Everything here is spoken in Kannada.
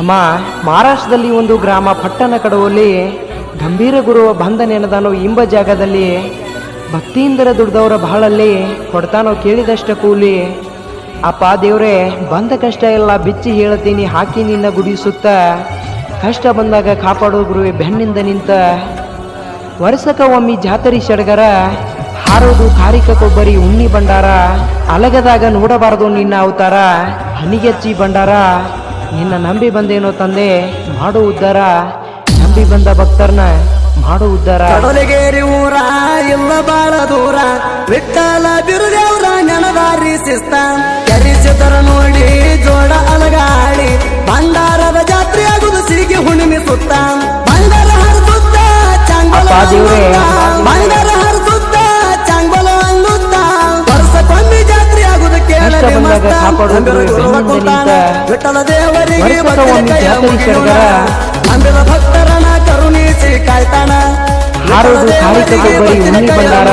ಅಮ್ಮ, ಮಹಾರಾಷ್ಟ್ರದಲ್ಲಿ ಒಂದು ಗ್ರಾಮ ಪಟ್ಟಣ ಕಡುವಲ್ಲಿ ಗಂಭೀರ ಗುರುವ ಬಂಧನ ನೆನದಾನೋ ಇಂಬ ಜಾಗದಲ್ಲಿ ಭಕ್ತಿಯಿಂದರ ದುಡ್ದವರ ಬಹಳಲ್ಲಿ ಕೊಡ್ತಾನೋ ಕೇಳಿದಷ್ಟ ಕೂಲಿ. ಅಪ್ಪ ದೇವ್ರೆ, ಬಂದ ಕಷ್ಟ ಎಲ್ಲ ಬಿಚ್ಚಿ ಹೇಳ್ತೀನಿ, ಹಾಕಿ ನಿನ್ನ ಗುಡಿಸುತ್ತ ಕಷ್ಟ ಬಂದಾಗ ಕಾಪಾಡೋ ಗುರುವೆ ಬೆನ್ನಿಂದ ನಿಂತ. ವರ್ಷಕ ಒಮ್ಮಿ ಜಾತರಿ ಸಡಗರ ಹಾರೋದು ಕಾರಿಕ ಕೊಬ್ಬರಿ, ಉಣ್ಣಿ ಬಂಡಾರ ಅಲಗದಾಗ ನೋಡಬಾರದು ನಿನ್ನ ಅವತಾರ, ಹನಿಗೆಚ್ಚಿ ಬಂಡಾರ ನಿನ್ನ ನಂಬಿ ಬಂದೇನೋ ತಂದೆ ಮಾಡು ಉದ್ಧಾರ ನಂಬಿ ಬಂದ ಭಕ್ತರ್ನ ಮಾಡು ಉದ್ಧಾರ ಕಡಲಿಗೇರಿ ಊರ ಇಲ್ಲ ಬಾಳ ದೂರ. ವಿಠಲ ಬಿರುದೇವ್ರ ನೆನದಾರಿ ಸಿಸ್ತ ಕರಿಸಿದರ ನೋಡಿ ಜೋಡ ಅಲಗಾಡಿ. ಬಂಡಾರದ ಜಾತ್ರೆ ಆಗುದು ಸಿರಿಗೆ ಹುಣ್ಣಿಮೆ ಸುತ್ತ. ಬಂಡಾರ ಹರಿಸುತ್ತ ಚಾಂಗಲ. ಬಂಡಾರ ಹರಿಸುತ್ತ ಚಾಂಗೋಲ ಅನ್ನುತ್ತ. ವರ್ಷಕ್ಕೊಮ್ಮೆ ಜಾತ್ರೆ ಆಗುದು ಕೇಳಲಿ ಮಸ್ತ. ವಿಠಲ ದೇವರಿಗೆ. ನಂಬಿದ ಭಕ್ತರನ ಕರುಣಿಸಿ ಕಾಯ್ತಾನ ಹಾರೋದು ಉಣ್ಣಿ ಬಂಡಾರ